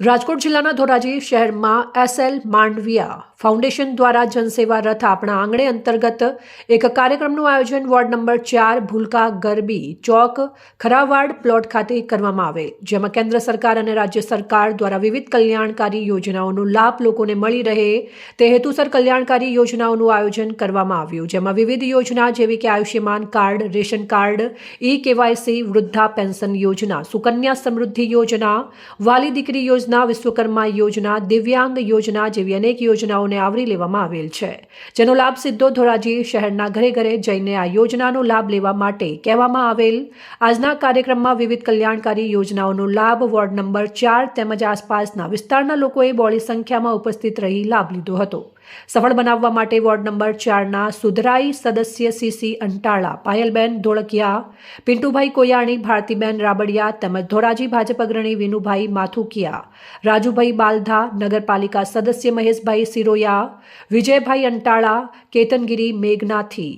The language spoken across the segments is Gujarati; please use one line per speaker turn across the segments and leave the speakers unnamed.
રાજકોટ જિલ્લાના ધોરાજી શહેરમાં એસએલ માંડવિયા ફાઉન્ડેશન દ્વારા જનસેવા રથ આપણા આંગણે અંતર્ગત એક કાર્યક્રમનું આયોજન વોર્ડ નંબર ચાર ભૂલકા ગરબી ચોક, ખરાવાડ પ્લોટ ખાતે કરવામાં આવેલ. જેમાં કેન્દ્ર સરકાર અને રાજ્ય સરકાર દ્વારા વિવિધ કલ્યાણકારી યોજનાઓનો લાભ લોકોને મળી રહે તે હેતુસર કલ્યાણકારી યોજનાઓનું આયોજન કરવામાં આવ્યું. જેમાં વિવિધ યોજના જેવી કે Ayushman card, ration card, E KYC, વૃદ્ધા pension યોજના, સુકન્યા સમૃદ્ધિ યોજના, વાલી દીકરી યોજના, વિશ્વકર્મા યોજના, દિવ્યાંગ યોજના જેવી અનેક યોજનાઓને આવરી લેવામાં આવેલ છે. જેનો લાભ સીધો ધોરાજી શહેરના ઘરે ઘરે જઈને આ યોજનાનો લાભ લેવા માટે કહેવામાં આવેલ. આજના કાર્યક્રમમાં વિવિધ કલ્યાણકારી યોજનાઓનો લાભ, વોર્ડ નંબર ચાર તેમજ આસપાસના વિસ્તારના લોકોએ બોળી સંખ્યામાં ઉપસ્થિત રહી લાભ લીધો હતો. સફળ બનાવવા માટે વોર્ડ નંબર ચારના સુધરાઈ સદસ્ય સીસી અંટાળા, પાયલબેન ધોળકિયા, પિન્ટુભાઈ કોયાણી, ભારતીબેન રાબડિયા તેમજ ધોરાજી ભાજપ અગ્રણી વિનુભાઈ માથુકિયા, રાજુભાઈ બાલધા, નગરપાલિકા સદસ્ય મહેશભાઈ સિરોયા વિજયભાઈ અંટાળા કેતનગીરી મેઘનાથી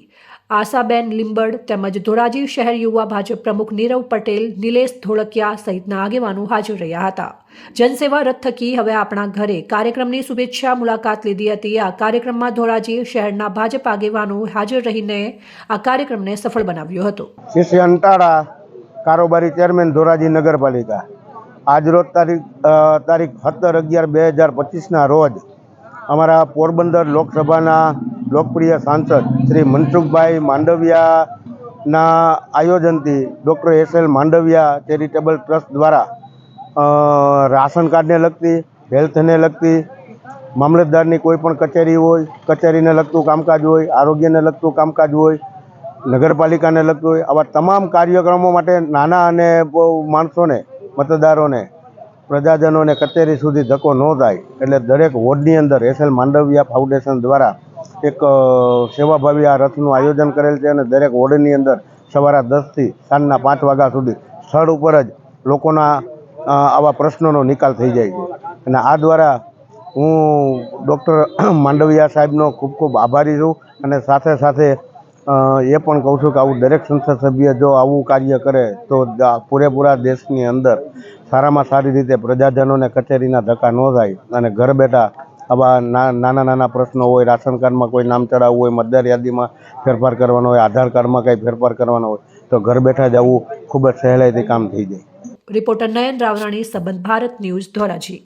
આશાબેન લીંબડ તેમજ ધોરાજી શહેર યુવા ભાજપ પ્રમુખ નીરવ પટેલ, નિલેશ ધોળકિયા સહિતના આગેવાનો હાજર રહ્યા હતા. જનસેવા રથ થકી હવે આપણા ઘરે કાર્યક્રમની શુભેચ્છા મુલાકાત લીધી હતી. આ કાર્યક્રમમાં ધોરાજી શહેરના ભાજપ આગેવાનો હાજર રહીને આ કાર્યક્રમને સફળ બનાવ્યો હતો.
શ્રી અંટાળા કારોબારી ચેરમેન ધોરાજી નગરપાલિકા. આજરોજ તારીખ તારીખ સત્તર અગિયાર બે હજાર પચીસના રોજ અમારા પોરબંદર લોકસભાના લોકપ્રિય સાંસદ શ્રી મનસુખભાઈ માંડવિયાના આયોજનથી doctor S L Mandaviya charitable trust દ્વારા રાશન કાર્ડને લગતી, હેલ્થને લગતી, મામલતદારની કોઈ પણ કચેરી હોય, કચેરીને લગતું કામકાજ હોય, આરોગ્યને લગતું કામકાજ હોય, નગરપાલિકાને લગતું હોય, આવા તમામ કાર્યક્રમો માટે નાના અને બહુ માણસોને, મતદારોને પ્રજાજનોને કચેરી સુધી ધક્કો ન થાય એટલે દરેક વોર્ડની અંદર એસએલ માંડવિયા ફાઉન્ડેશન દ્વારા એક સેવાભાવી આ રથનું આયોજન કરેલ છે અને દરેક વોર્ડની અંદર સવારે દસથી સાંજના પાંચ વાગ્યા સુધી સ્થળ ઉપર જ લોકોના આવા પ્રશ્નોનો નિકાલ થઈ જાય છે. અને આ દ્વારા હું ડૉક્ટર માંડવિયા સાહેબનો ખૂબ ખૂબ આભારી છું અને સાથે સાથે એ પણ કહું છું કે આવું દરેક સંસદ સભ્ય જો આવું કાર્ય કરે તો પૂરેપૂરા દેશની અંદર સારામાં સારી રીતે પ્રજાજનોને કચેરીના ધક્કા ન થાય અને ઘર બેઠા આવા નાના નાના પ્રશ્નો હોય, રાશન કાર્ડમાં કોઈ નામ ચડાવવું હોય, મતદાર યાદીમાં ફેરફાર કરવાનો હોય, આધાર કાર્ડમાં કંઈ ફેરફાર કરવાનો હોય, તો ઘર બેઠા જ આવું ખૂબ જ સહેલાઈથી કામ થઈ જાય.
રિપોર્ટર નયન રાવરાણી, સંબંધ ભારત ન્યૂઝ ધોરાજી.